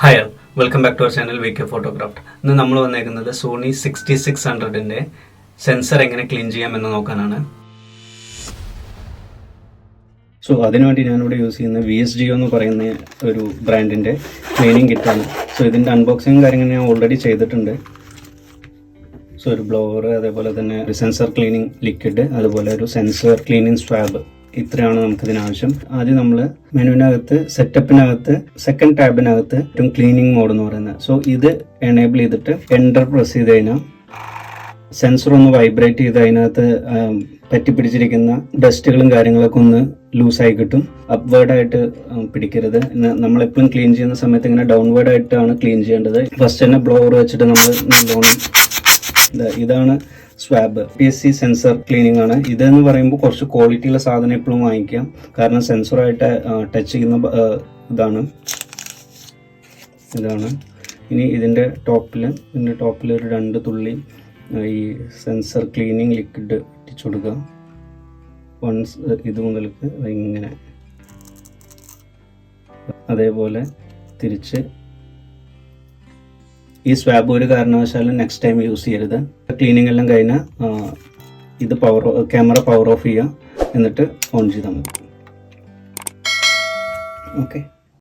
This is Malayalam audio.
Hi welcome back to our channel V K photograph ഇന്ന് നമ്മൾ വന്നേക്കുന്നത് സോണി സിക്സ്റ്റി സിക്സ് ഹൺഡ്രഡിന്റെ സെൻസർ എങ്ങനെ ക്ലീൻ ചെയ്യാം എന്ന് നോക്കാനാണ്. സോ അതിനുവേണ്ടി ഞാനിവിടെ യൂസ് ചെയ്യുന്ന വി എസ് ജി എന്ന് പറയുന്ന ഒരു ബ്രാൻഡിന്റെ ക്ലീനിങ് കിറ്റാണ് സോ ഇതിന്റെ അൺബോക്സിങ് കാര്യങ്ങൾ ഞാൻ ഓൾറെഡി ചെയ്തിട്ടുണ്ട്. സോ ഒരു ബ്ലോവർ അതേപോലെ തന്നെ ഒരു സെൻസർ ക്ലീനിങ് ലിക്വിഡ് അതുപോലെ ഒരു സെൻസർ ക്ലീനിങ് സ്വാബ് ഇത്രയാണ് നമുക്കിതിനാവശ്യം. ആദ്യം നമ്മൾ മെനുവിനകത്ത് സെറ്റപ്പിനകത്ത് സെക്കൻഡ് ടാബിനകത്ത് ഏറ്റവും ക്ലീനിങ് മോഡ് എന്ന് പറയുന്നത്. സോ ഇത് എനേബിൾ ചെയ്തിട്ട് എന്റർ പ്രസ് ചെയ്ത് കഴിഞ്ഞാൽ സെൻസർ ഒന്ന് വൈബ്രേറ്റ് ചെയ്ത് അതിനകത്ത് പറ്റി പറ്റിപ്പിടിച്ചിരിക്കുന്ന ഡസ്റ്റുകളും കാര്യങ്ങളൊക്കെ ഒന്ന് ലൂസായി കിട്ടും. അപ്വേർഡായിട്ട് പിടിക്കരുത്. നമ്മളെപ്പോഴും ക്ലീൻ ചെയ്യുന്ന സമയത്ത് ഇങ്ങനെ ഡൗൺവേർഡായിട്ടാണ് ക്ലീൻ ചെയ്യേണ്ടത്. ഫസ്റ്റ് തന്നെ ബ്ലോവർ വെച്ചിട്ട് നമ്മൾ നല്ലോണം ഇതാണ് swab P S C sensor cleaning ആണ്. ഇതെന്ന് പറയുമ്പോൾ കുറച്ച് ക്വാളിറ്റിയുള്ള സാധനം എപ്പോഴും വാങ്ങിക്കാം. കാരണം സെൻസറായിട്ട് ടച്ച് ചെയ്യുന്ന ഇതാണ്. ഇതാണ്. ഇനി ഇതിന്റെ ടോപ്പിൽ ഇതിന്റെ ടോപ്പിൽ ഒരു രണ്ട് തുള്ളി ഈ സെൻസർ ക്ലീനിങ് ലിക്വിഡ് ഇട്ടിച്ചു കൊടുക്കുക. വൺസ് ഇത് മുതൽക്ക് ഇങ്ങനെ. അതേപോലെ തിരിച്ച് ഈ സ്വാബ് ഒരു കാരണവശാലും നെക്സ്റ്റ് ടൈം യൂസ് ചെയ്യരുത്. ക്ലീനിങ് എല്ലാം കഴിഞ്ഞാൽ ഇത് പവർ ക്യാമറ പവർ ഓഫ് ചെയ്യുക എന്നിട്ട് ഓൺ ചെയ്താൽ മതി. ഓക്കെ